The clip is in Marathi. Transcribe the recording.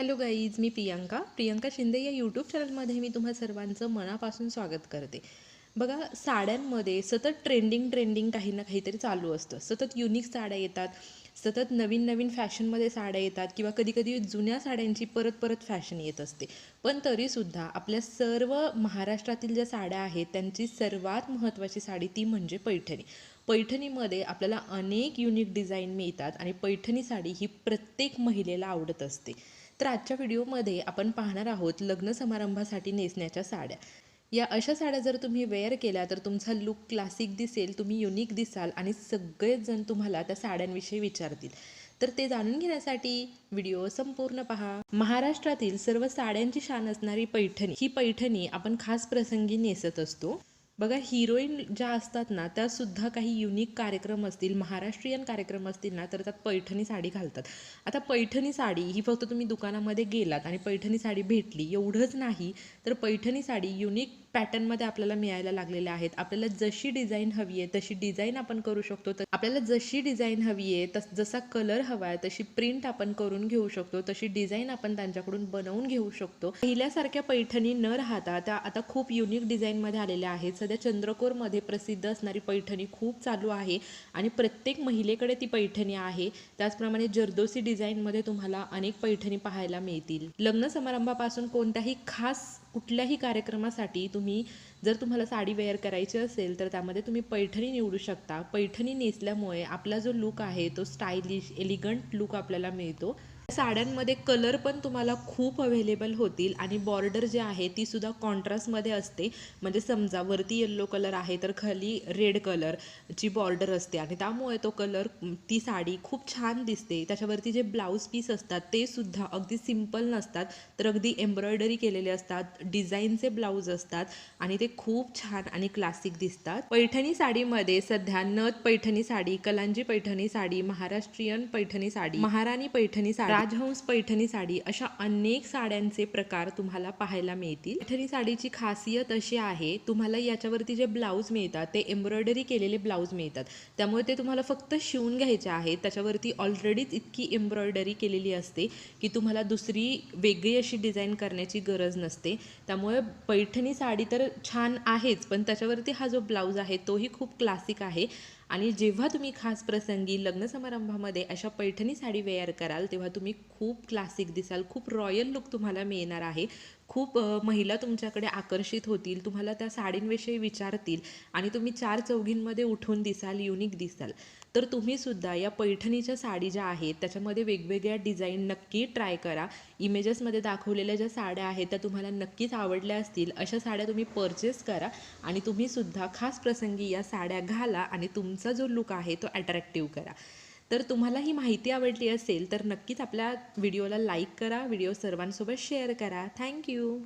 हॅलो गाईज मी प्रियांका. प्रियांका शिंदे या यूट्यूब चॅनलमध्ये मी तुम्हा सर्वांचं मनापासून स्वागत करते. बघा साड्यांमध्ये सतत ट्रेंडिंग ट्रेंडिंग काही ना काहीतरी चालू असतं. सतत युनिक साड्या येतात सतत नवीन नवीन फॅशनमध्ये साड्या येतात किंवा कधीकधी जुन्या साड्यांची परत परत फॅशन येत असते. पण तरीसुद्धा आपल्या सर्व महाराष्ट्रातील ज्या साड्या आहेत त्यांची सर्वात महत्त्वाची साडी ती म्हणजे पैठणी. पैठणीमध्ये आपल्याला अनेक युनिक डिझाईन मिळतात आणि पैठणी साडी ही प्रत्येक महिलेला आवडत असते. तर आजच्या व्हिडिओमध्ये आपण पाहणार आहोत लग्न समारंभासाठी नेसण्याच्या साड्या. या अशा साड्या जर तुम्ही वेअर केल्या तर तुमचा लुक क्लासिक दिसेल तुम्ही युनिक दिसाल आणि सगळेच जण तुम्हाला त्या साड्यांविषयी विचारतील. तर ते जाणून घेण्यासाठी व्हिडिओ संपूर्ण पहा. महाराष्ट्रातील सर्व साड्यांची शान असणारी पैठणी ही पैठणी आपण खास प्रसंगी नेसत असतो. बघा हिरोईन ज्या असतात ना त्या सुद्धा काही युनिक कार्यक्रम असतील महाराष्ट्रीयन कार्यक्रम असतील ना तर त्यात पैठणी साडी घालतात. आता पैठणी साडी ही फक्त तुम्ही दुकानामध्ये गेलात आणि पैठणी साडी भेटली एवढंच नाही तर पैठणी साडी युनिक पॅटर्नमध्ये आपल्याला मिळायला लागलेल्या आहेत. आपल्याला जशी डिझाईन हवी आहे तशी डिझाईन आपण करू शकतो. तर आपल्याला जशी डिझाईन हवी आहे तस जसा कलर हवा आहे तशी प्रिंट आपण करून घेऊ शकतो तशी डिझाईन आपण त्यांच्याकडून बनवून घेऊ शकतो. पहिल्यासारख्या पैठणी न राहता त्या आता खूप युनिक डिझाईनमध्ये आलेल्या आहेत. सध्या चंद्रकोरमध्ये प्रसिद्ध असणारी पैठणी खूप चालू आहे आणि प्रत्येक महिलेकडे ती पैठणी आहे. त्याचप्रमाणे जर्दोसी डिझाईनमध्ये तुम्हाला अनेक पैठणी पाहायला मिळतील. लग्न समारंभापासून कोणत्याही खास कुठल्याही कार्यक्रमासाठी तुम्ही जर तुम्हाला साडी वेअर करायची असेल तर त्यामध्ये तुम्ही पैठणी निवडू शकता. पैठणी नेसल्यामुळे आपला जो लुक आहे तो स्टायलिश एलिगंट लुक आपल्याला मिळतो. साड्यांमध्ये कलर पण तुम्हाला खूप अवेलेबल होतील आणि बॉर्डर जे आहे ती सुद्धा कॉन्ट्रास्टमध्ये असते. म्हणजे समजा वरती येल्लो कलर आहे तर खाली रेड कलरची बॉर्डर असते आणि त्यामुळे तो कलर ती साडी खूप छान दिसते. त्याच्यावरती जे ब्लाऊज पीस असतात ते सुद्धा अगदी सिंपल नसतात तर अगदी एम्ब्रॉयडरी केलेले असतात डिझाईनचे ब्लाऊज असतात आणि ते खूप छान आणि क्लासिक दिसतात. पैठणी साडीमध्ये सध्या नथ पैठणी साडी कलांजी पैठणी साडी महाराष्ट्रीयन पैठणी साडी महाराणी पैठणी साडी राजहंस पैठणी साडी अशा अनेक साड्यांचे प्रकार तुम्हाला पाहायला मिळतील. पैठणी साडीची खासियत अशी आहे तुम्हाला याच्यावरती जे ब्लाऊज मिळतात ते एम्ब्रॉयडरी केलेले ब्लाऊज मिळतात. त्यामुळे ते तुम्हाला फक्त शिवून घ्यायचे आहेत. त्याच्यावरती ऑलरेडीच इतकी एम्ब्रॉयडरी केलेली असते की तुम्हाला दुसरी वेगळी अशी डिझाईन करण्याची गरज नसते. त्यामुळे पैठणी साडी तर छान आहेच पण त्याच्यावरती हा जो ब्लाऊज आहे तोही खूप क्लासिक आहे. आणि जेव्हा तुम्ही खास प्रसंगी लग्न समारंभामध्ये अशा पैठणी साडी वेअर कराल तेव्हा तुम्ही खूप क्लासिक दिसाल खूप रॉयल लुक तुम्हाला मिळणार आहे. खूप महिला तुमच्याकडे आकर्षित होतील तुम्हाला त्या साडींविषयी विचारतील आणि तुम्ही चार चौघींमध्ये उठून दिसाल युनिक दिसाल. तर तुम्हीसुद्धा या पैठणीच्या साडी ज्या आहेत त्याच्यामध्ये वेगवेगळ्या डिझाईन नक्की ट्राय करा. इमेजेसमध्ये दाखवलेल्या ज्या साड्या आहेत त्या तुम्हाला नक्कीच आवडल्या असतील. अशा साड्या तुम्ही परचेस करा आणि तुम्हीसुद्धा खास प्रसंगी या साड्या घाला आणि तुमचा जो लुक आहे तो अट्रॅक्टिव्ह करा. तर तुम्हाला ही माहिती आवडली असेल तर नक्कीच आपल्या व्हिडिओला लाईक करा व्हिडिओ सर्वांसोबत शेअर करा. थँक्यू